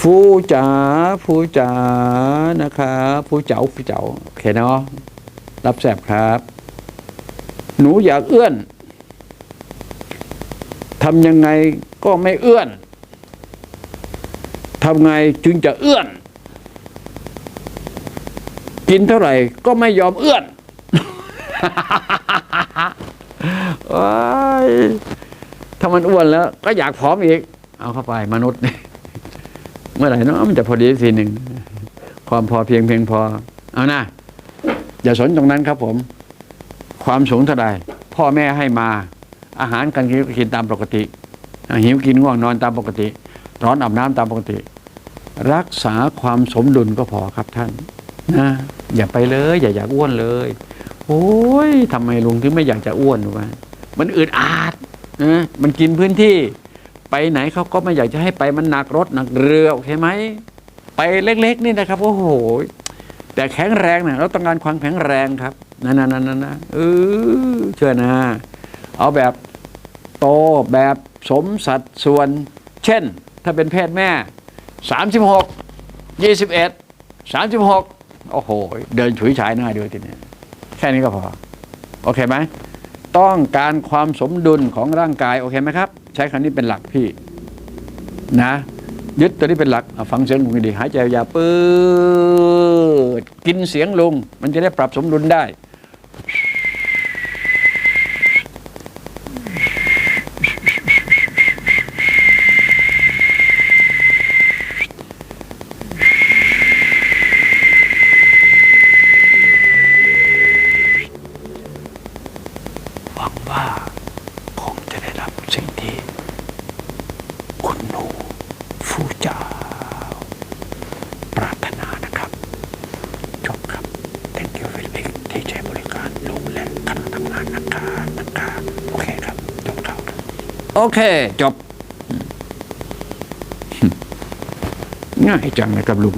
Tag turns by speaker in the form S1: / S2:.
S1: ฟูจ๋าฟูจ๋านะครับฟูเจ๋าฟูเจ๋าโอเคเนาะรับแสบครับ หนูอยากเอื้อนทำยังไงก็ไม่เอื้อนทำไงจึงจะเอื้อน กินเท่าไหร่ก็ไม่ยอมเอื้อนว้ยถ้ามันอ้วนแล้ว ก็อยากผอมอีก เอาเข้าไปมนุษย์เนี่ย เมื่อไหร่เนาะมันจะพอดีทีหนึ่งความพอเพียงเพียงพอ เอานะอย่าสนตรงนั้นครับผม ความสูงเท่าใดพ่อแม่ให้มา อาหารการกินก็กินตามปกติหิวกินง่วงนอนตามปกติ ร้อนอาบน้ำตามปกติ รักษาความสมดุลก็พอครับท่านนะอย่าไปเลย อย่าอยากอ้วนเลย โอ้ยทำไมลุงถึงไม่อยากจะอ้วนวะมันอึดอัดนะมันกินพื้นที่ ไปไหนเขาก็ไม่อยากจะให้ไปมันหนักรถหนักเรือโอเคไหมไปเล็ก ๆ นี่นะครับโอ้โห แต่แข็งแรงนะเราต้องการความแข็งแรงครับนั่นนั่นนั่นนะเออเชื่อนะ เอาแบบโตแบบสมสัดส่วน เช่น ถ้าเป็นเพศแม่สามสิบหกยี่สิบเอ็ดสามสิบหกโอ้โห เดินฉุยฉายหน้าดูทีนี้แค่นี้ก็พอ โอเคไหม ต้องการความสมดุลของร่างกายโอเคไหมครับ ใช้คำนี้เป็นหลักพี่นะยึดตัวนี้เป็นหลักฟังเสียงลุงดีหายใจยาวปืดกินเสียงลุงมันจะได้ปรับสมดุลได้ คุณหนูฟูเจ้าปรารถนานะครับจบครับ thank you very much ที่ใช้บริการลุงและคณะทำงานนะครับนะครับโอเคครับจบครับโอเค จบง่ายจังนะครับลุง